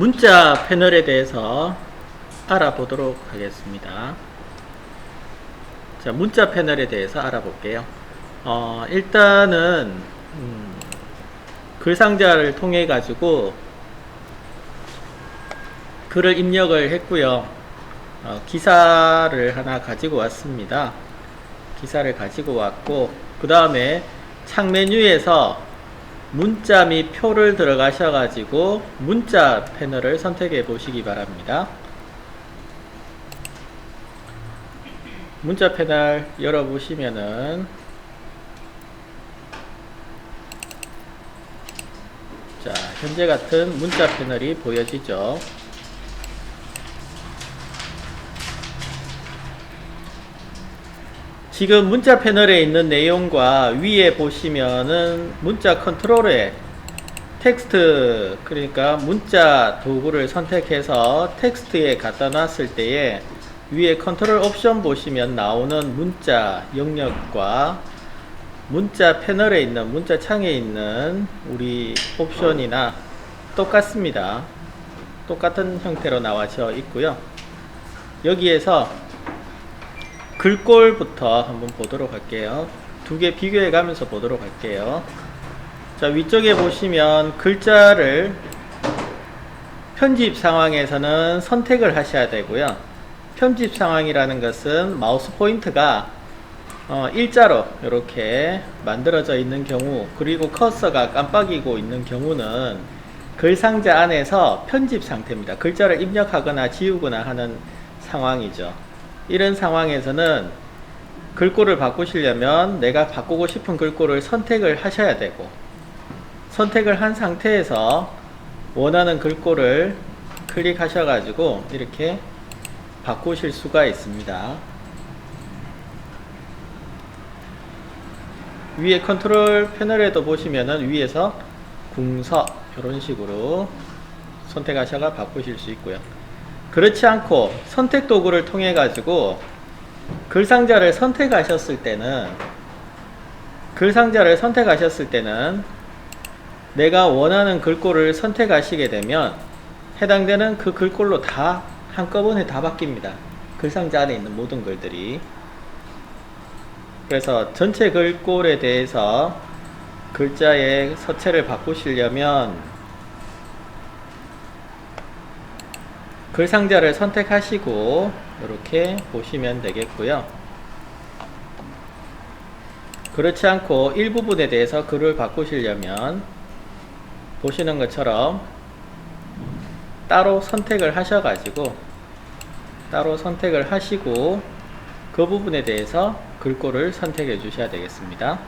문자 패널에 대해서 알아보도록 하겠습니다. 자, 문자 패널에 대해서 알아볼게요. 어, 일단은 음, 글 상자를 통해 가지고 글을 입력을 했고요. 어, 기사를 하나 가지고 왔습니다. 기사를 가지고 왔고 그 다음에 창 메뉴에서 문자 및 표를 들어가셔 가지고 문자 패널을 선택해 보시기 바랍니다. 문자 패널 열어 보시면은 자, 현재 같은 문자 패널이 보여지죠. 지금 문자 패널에 있는 내용과 위에 보시면은 문자 컨트롤에 텍스트 그러니까 문자 도구를 선택해서 텍스트에 갖다 놨을 때에 위에 컨트롤 옵션 보시면 나오는 문자 영역과 문자 패널에 있는 문자 창에 있는 우리 옵션이나 똑같습니다. 똑같은 형태로 나와져 있고요. 여기에서 글꼴부터 한번 보도록 할게요. 두 개 비교해 가면서 보도록 할게요. 자, 위쪽에 보시면 글자를 편집 상황에서는 선택을 하셔야 되고요. 편집 상황이라는 것은 마우스 포인트가 어, 일자로 이렇게 만들어져 있는 경우 그리고 커서가 깜빡이고 있는 경우는 글 상자 안에서 편집 상태입니다. 글자를 입력하거나 지우거나 하는 상황이죠. 이런 상황에서는 글꼴을 바꾸시려면 내가 바꾸고 싶은 글꼴을 선택을 하셔야 되고 선택을 한 상태에서 원하는 글꼴을 클릭하셔 가지고 이렇게 바꾸실 수가 있습니다. 위에 컨트롤 패널에도 보시면은 위에서 궁서 이런 식으로 선택하셔가 바꾸실 수 있고요. 그렇지 않고 선택 도구를 통해 가지고 글 상자를 선택하셨을 때는 글 상자를 선택하셨을 때는 내가 원하는 글꼴을 선택하시게 되면 해당되는 그 글꼴로 다 한꺼번에 다 바뀝니다. 글 상자 안에 있는 모든 글들이 그래서 전체 글꼴에 대해서 글자의 서체를 바꾸시려면 글 상자를 선택하시고 이렇게 보시면 되겠고요. 그렇지 않고 일부분에 대해서 글을 바꾸시려면 보시는 것처럼 따로 선택을 하셔가지고 따로 선택을 하시고 그 부분에 대해서 글꼴을 선택해 주셔야 되겠습니다.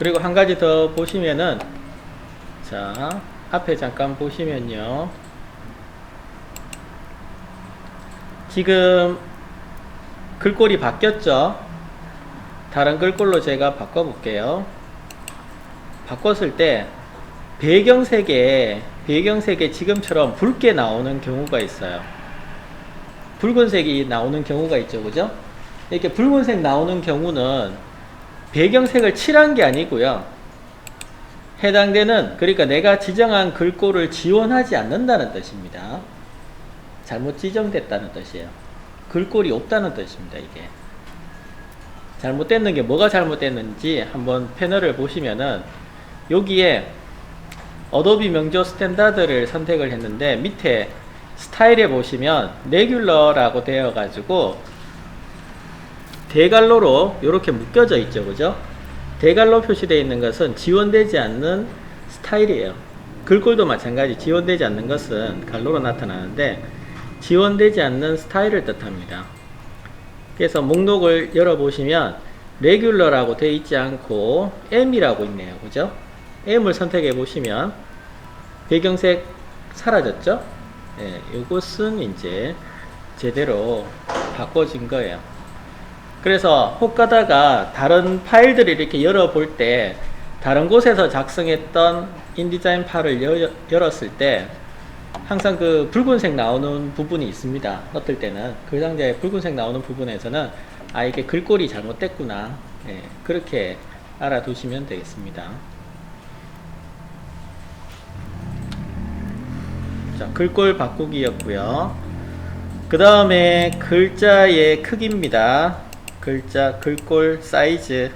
그리고 한 가지 더 보시면은 자 앞에 잠깐 보시면요. 지금 글꼴이 바뀌었죠? 다른 글꼴로 제가 바꿔 볼게요. 바꿨을 때 배경색에 배경색에 지금처럼 붉게 나오는 경우가 있어요. 붉은색이 나오는 경우가 있죠 그죠? 이렇게 붉은색 나오는 경우는 배경색을 칠한 게 아니고요 해당되는 그러니까 내가 지정한 글꼴을 지원하지 않는다는 뜻입니다. 잘못 지정됐다는 뜻이에요. 글꼴이 없다는 뜻입니다. 이게 잘못됐는 게 뭐가 잘못됐는지 한번 패널을 보시면은 여기에 어도비 명조 스탠다드를 선택을 했는데 밑에 스타일에 보시면 레귤러라고 되어 가지고 대갈로로 이렇게 묶여져 있죠. 그죠? 대갈로 표시되어 있는 것은 지원되지 않는 스타일이에요. 글꼴도 마찬가지 지원되지 않는 것은 갈로로 나타나는데 지원되지 않는 스타일을 뜻합니다. 그래서 목록을 열어보시면 레귤러라고 되어 있지 않고 M이라고 있네요. 그죠? M을 선택해 보시면 배경색 사라졌죠? 예, 이것은 이제 제대로 바꿔진 거예요. 그래서 혹 가다가 다른 파일들을 이렇게 열어볼 때 다른 곳에서 작성했던 인디자인 파일을 여, 열었을 때 항상 그 붉은색 나오는 부분이 있습니다. 어떨 때는 글 상자에 붉은색 나오는 부분에서는 아 이게 글꼴이 잘못됐구나 예, 그렇게 알아두시면 되겠습니다. 자, 글꼴 바꾸기였고요. 그 다음에 글자의 크기입니다. 글자, 글꼴 사이즈,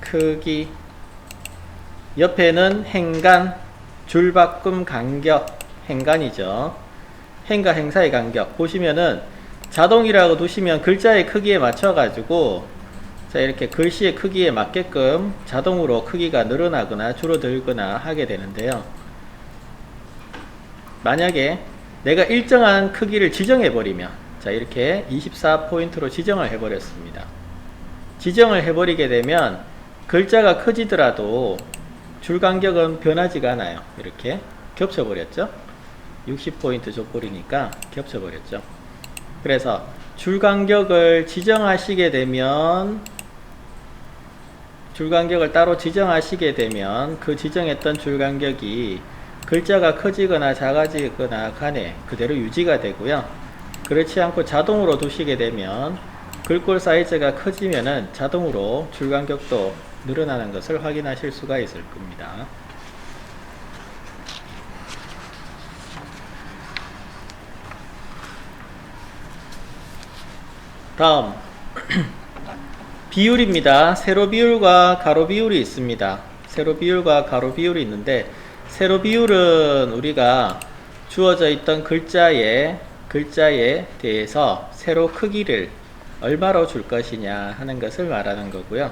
크기. 옆에는 행간, 줄바꿈 간격, 행간이죠. 행과 행사의 간격. 보시면은 자동이라고 두시면 글자의 크기에 맞춰 가지고 자 이렇게 글씨의 크기에 맞게끔 자동으로 크기가 늘어나거나 줄어들거나 하게 되는데요. 만약에 내가 일정한 크기를 지정해 버리면 자 이렇게 24포인트로 지정을 해 버렸습니다. 지정을 해 버리게 되면 글자가 커지더라도 줄 간격은 변하지가 않아요. 이렇게 겹쳐 버렸죠. 60포인트 줘버리니까 겹쳐 버렸죠. 그래서 줄 간격을 지정하시게 되면 줄 간격을 따로 지정하시게 되면 그 지정했던 줄 간격이 글자가 커지거나 작아지거나 간에 그대로 유지가 되고요. 그렇지 않고 자동으로 두시게 되면 글꼴 사이즈가 커지면은 자동으로 줄 간격도 늘어나는 것을 확인하실 수가 있을 겁니다. 다음 비율입니다. 세로 비율과 가로 비율이 있습니다. 세로 비율과 가로 비율이 있는데 세로 비율은 우리가 주어져 있던 글자에 글자에 대해서 세로 크기를 얼마로 줄 것이냐 하는 것을 말하는 거고요.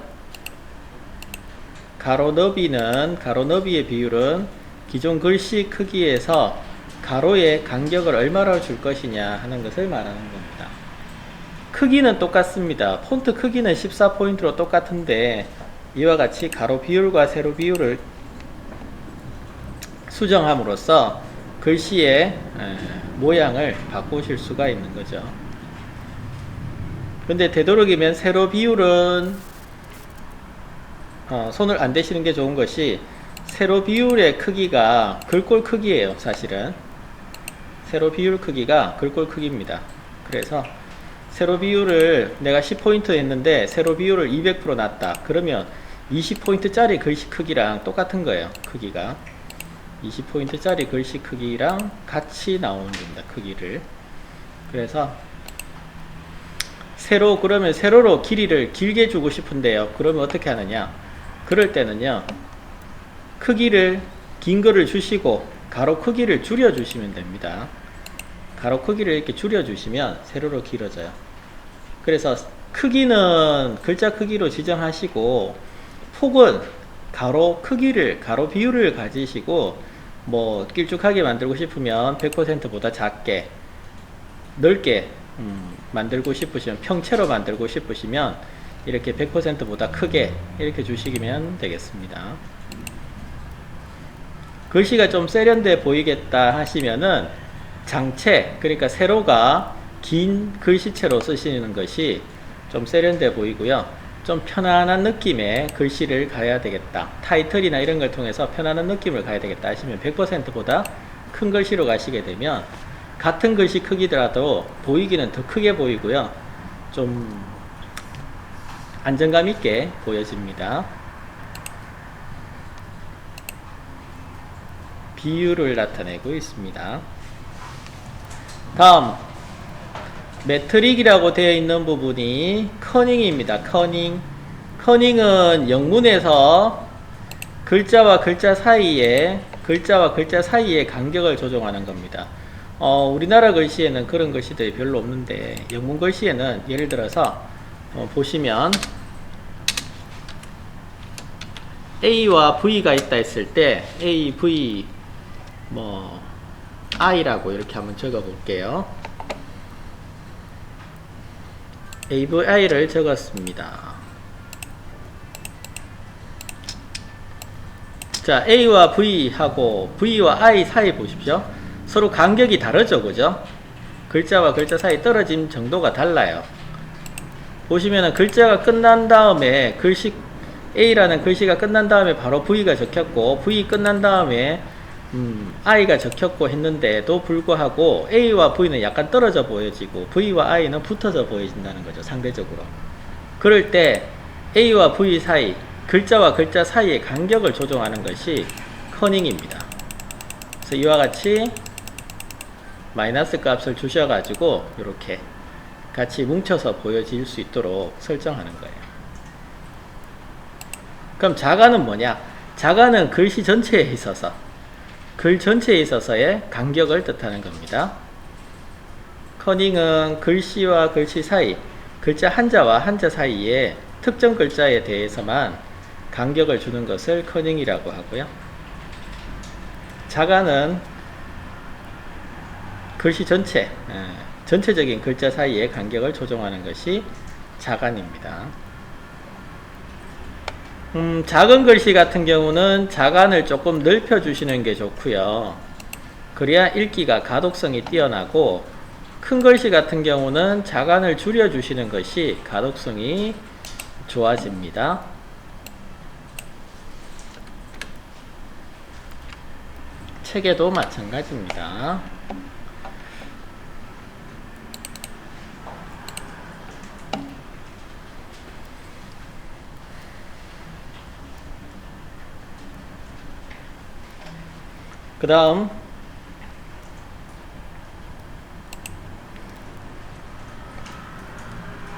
가로 너비는 가로 너비의 비율은 기존 글씨 크기에서 가로의 간격을 얼마로 줄 것이냐 하는 것을 말하는 겁니다. 크기는 똑같습니다. 폰트 크기는 14포인트로 똑같은데 이와 같이 가로 비율과 세로 비율을 수정함으로써 글씨의 에, 모양을 바꾸실 수가 있는 거죠. 근데 되도록이면 세로 비율은 어, 손을 안 대시는 게 좋은 것이 세로 비율의 크기가 글꼴 크기예요 사실은. 세로 비율 크기가 글꼴 크기입니다. 그래서 세로 비율을 내가 10포인트 했는데 세로 비율을 200% 놨다. 그러면 20포인트 짜리 글씨 크기랑 똑같은 거예요 크기가 20포인트 짜리 글씨 크기랑 같이 나오는 겁니다 크기를. 그래서 세로 그러면 세로로 길이를 길게 주고 싶은데요. 그러면 어떻게 하느냐? 그럴 때는요 크기를 긴 거를 주시고 가로 크기를 줄여 주시면 됩니다. 가로 크기를 이렇게 줄여 주시면 세로로 길어져요. 그래서 크기는 글자 크기로 지정하시고 폭은 가로 크기를 가로 비율을 가지시고 뭐 길쭉하게 만들고 싶으면 100%보다 작게 넓게 음, 만들고 싶으시면 평채로 만들고 싶으시면 이렇게 100%보다 크게 이렇게 주시면 되겠습니다. 글씨가 좀 세련돼 보이겠다 하시면은 장체 그러니까 세로가 긴 글씨체로 쓰시는 것이 좀 세련돼 보이고요. 좀 편안한 느낌의 글씨를 가야 되겠다. 타이틀이나 이런 걸 통해서 편안한 느낌을 가야 되겠다 하시면 100%보다 큰 글씨로 가시게 되면 같은 글씨 크기더라도 보이기는 더 크게 보이고요. 좀 안정감 있게 보여집니다. 비율을 나타내고 있습니다. 다음 매트릭이라고 되어 있는 부분이 커닝입니다. 커닝. 커닝은 영문에서 글자와 글자 사이에 글자와 글자 사이의 간격을 조정하는 겁니다. 어, 우리나라 글씨에는 그런 글씨들이 별로 없는데 영문 글씨에는 예를 들어서 어, 보시면 A와 V가 있다 했을 때 A, V 뭐 I라고 이렇게 한번 적어 볼게요. AVI를 적었습니다. 자, A와 V하고 V와 I 사이 보십시오. 서로 간격이 다르죠, 그죠? 글자와 글자 사이 떨어짐 정도가 달라요. 보시면은 글자가 끝난 다음에 글씨 A라는 글씨가 끝난 다음에 바로 V가 적혔고 V 끝난 다음에 음, I가 적혔고 했는데도 불구하고 A와 V는 약간 떨어져 보여지고 V와 I는 붙어져 보여진다는 거죠. 상대적으로. 그럴 때 A와 V 사이, 글자와 글자 사이의 간격을 조정하는 것이 커닝입니다. 그래서 이와 같이 마이너스 값을 주셔 가지고 이렇게 같이 뭉쳐서 보여질 수 있도록 설정하는 거예요. 그럼 자가는 뭐냐? 자가는 글씨 전체에 있어서 글 전체에 있어서의 간격을 뜻하는 겁니다. 커닝은 글씨와 글씨 사이, 글자 한자와 한자 사이에 특정 글자에 대해서만 간격을 주는 것을 커닝이라고 하고요. 자가는 글씨 전체, 에, 전체적인 글자 사이에 간격을 조정하는 것이 자간입니다. 음, 작은 글씨 같은 경우는 자간을 조금 넓혀 주시는 게 좋고요. 그래야 읽기가 가독성이 뛰어나고 큰 글씨 같은 경우는 자간을 줄여 주시는 것이 가독성이 좋아집니다. 책에도 마찬가지입니다. 그 다음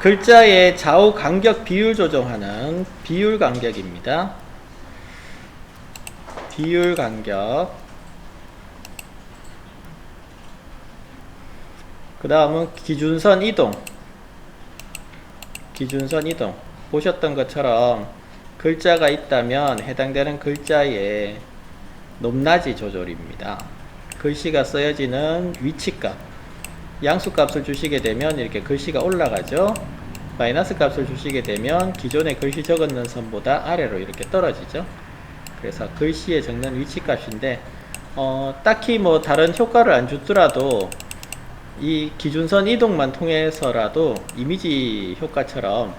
글자의 좌우 간격 비율 조정하는 비율 간격입니다. 비율 간격. 그 다음은 기준선 이동. 기준선 이동. 보셨던 것처럼 글자가 있다면 해당되는 글자의 높낮이 조절입니다. 글씨가 써여지는 위치값 양수값을 주시게 되면 이렇게 글씨가 올라가죠. 마이너스 값을 주시게 되면 기존에 글씨 적었는 선보다 아래로 이렇게 떨어지죠. 그래서 글씨에 적는 위치값인데 어, 딱히 뭐 다른 효과를 안 주더라도 이 기준선 이동만 통해서라도 이미지 효과처럼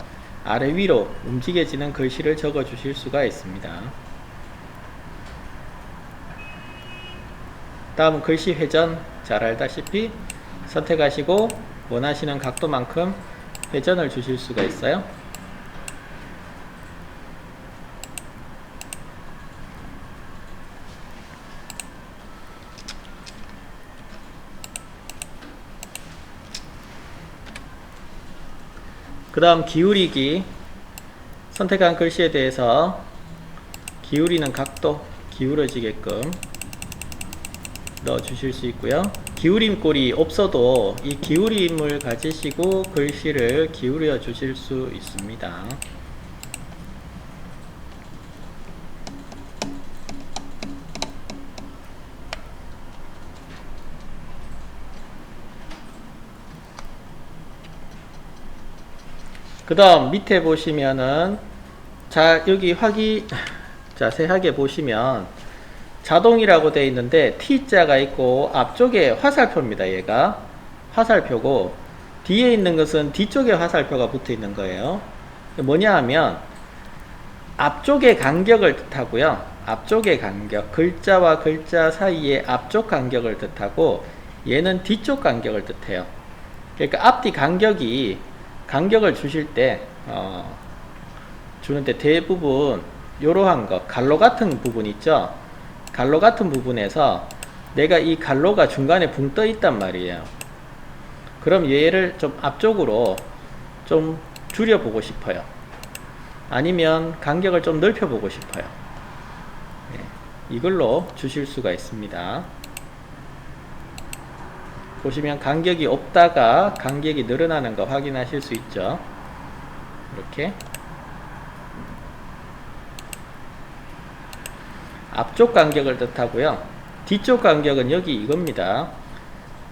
아래 위로 움직여지는 글씨를 적어 주실 수가 있습니다. 다음은 글씨 회전 잘 알다시피 선택하시고 원하시는 각도만큼 회전을 주실 수가 있어요. 그 다음 기울이기 선택한 글씨에 대해서 기울이는 각도 기울어지게끔 넣어 주실 수 있고요. 기울임 꼴이 없어도 이 기울임을 가지시고 글씨를 기울여 주실 수 있습니다. 그 다음 밑에 보시면은 자 여기 확인 자세하게 보시면 자동이라고 되어 있는데 T자가 있고 앞쪽에 화살표입니다 얘가. 화살표고 뒤에 있는 것은 뒤쪽에 화살표가 붙어 있는 거예요. 뭐냐 하면 앞쪽의 간격을 뜻하고요. 앞쪽의 간격 글자와 글자 사이의 앞쪽 간격을 뜻하고 얘는 뒤쪽 간격을 뜻해요. 그러니까 앞뒤 간격이 간격을 주실 때 어, 주는데 대부분 이러한 거 갈로 같은 부분 있죠 갈로 같은 부분에서 내가 이 갈로가 중간에 붕 떠 있단 말이에요. 그럼 얘를 좀 앞쪽으로 좀 줄여 보고 싶어요. 아니면 간격을 좀 넓혀 보고 싶어요. 네, 이걸로 주실 수가 있습니다. 보시면 간격이 없다가 간격이 늘어나는 거 확인하실 수 있죠. 이렇게 앞쪽 간격을 뜻하고요. 뒤쪽 간격은 여기 이겁니다.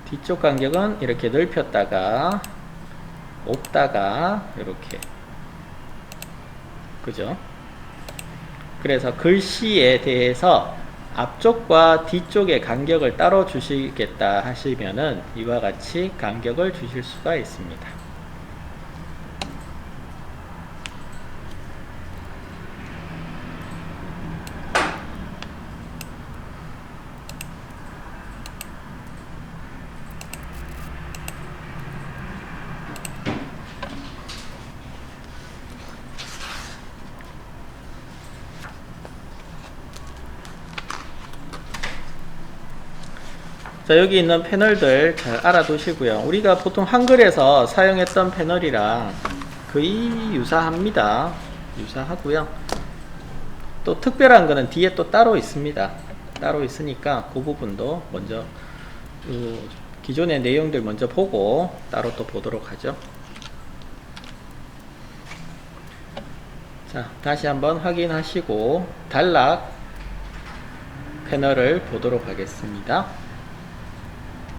뒤쪽 간격은 이렇게 넓혔다가 없다가 이렇게 그죠? 그래서 글씨에 대해서 앞쪽과 뒤쪽의 간격을 따로 주시겠다 하시면은 이와 같이 간격을 주실 수가 있습니다. 자, 여기 있는 패널들 잘 알아두시고요. 우리가 보통 한글에서 사용했던 패널이랑 거의 유사합니다. 유사하고요. 또 특별한 거는 뒤에 또 따로 있습니다. 따로 있으니까 그 부분도 먼저 그 기존의 내용들 먼저 보고 따로 또 보도록 하죠. 자, 다시 한번 확인하시고 단락 패널을 보도록 하겠습니다.